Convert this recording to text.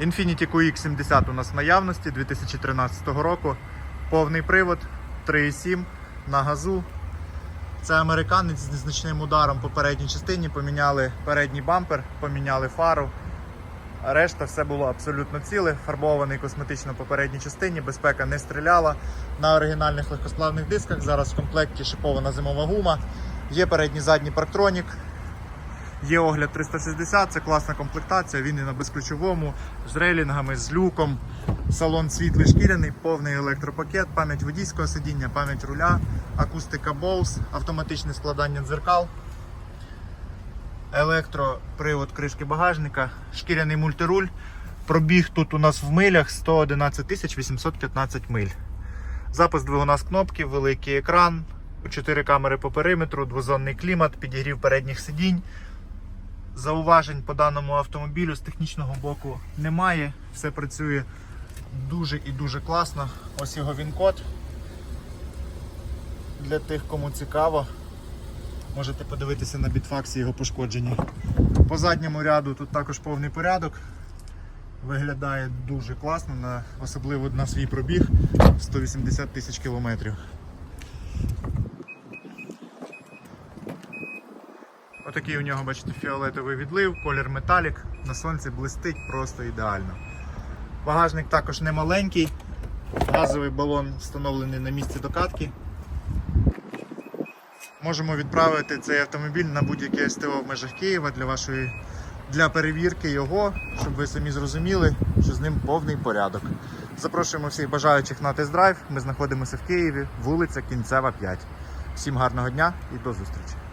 Infiniti QX70 у нас в наявності 2013 року. Повний привод 3,7 на газу. Це американець з незначним ударом по передній частині. Поміняли передній бампер, поміняли фару. А решта все було абсолютно ціле, фарбований косметично по передній частині, безпека не стріляла. На оригінальних легкосплавних дисках зараз в комплекті шипована зимова гума. Є передній задній парктронік, є огляд 360, це класна комплектація, він і на безключовому, з рейлінгами, з люком. Салон світлий шкіряний, повний електропакет, пам'ять водійського сидіння, пам'ять руля, акустика Bose, автоматичне складання дзеркал. Електропривод кришки багажника, шкіряний мультируль. Пробіг тут у нас в милях 111 815 миль. Запис двигуна з кнопки, великий екран, 4 камери по периметру, двозонний клімат, підігрів передніх сидінь. Зауважень по даному автомобілю з технічного боку немає. Все працює дуже і дуже класно. Ось його він-код. Для тих, кому цікаво. Можете подивитися на бітфаксі його пошкодження. По задньому ряду тут також повний порядок. Виглядає дуже класно, особливо на свій пробіг 180 тисяч кілометрів. Отакий у нього, бачите, фіолетовий відлив, колір металік, на сонці блистить просто ідеально. Багажник також не маленький, газовий балон встановлений на місці докатки. Можемо відправити цей автомобіль на будь-яке СТО в межах Києва для вашої для перевірки його, щоб ви самі зрозуміли, що з ним повний порядок. Запрошуємо всіх бажаючих на тест-драйв. Ми знаходимося в Києві, вулиця Кінцева 5. Всім гарного дня і до зустрічі!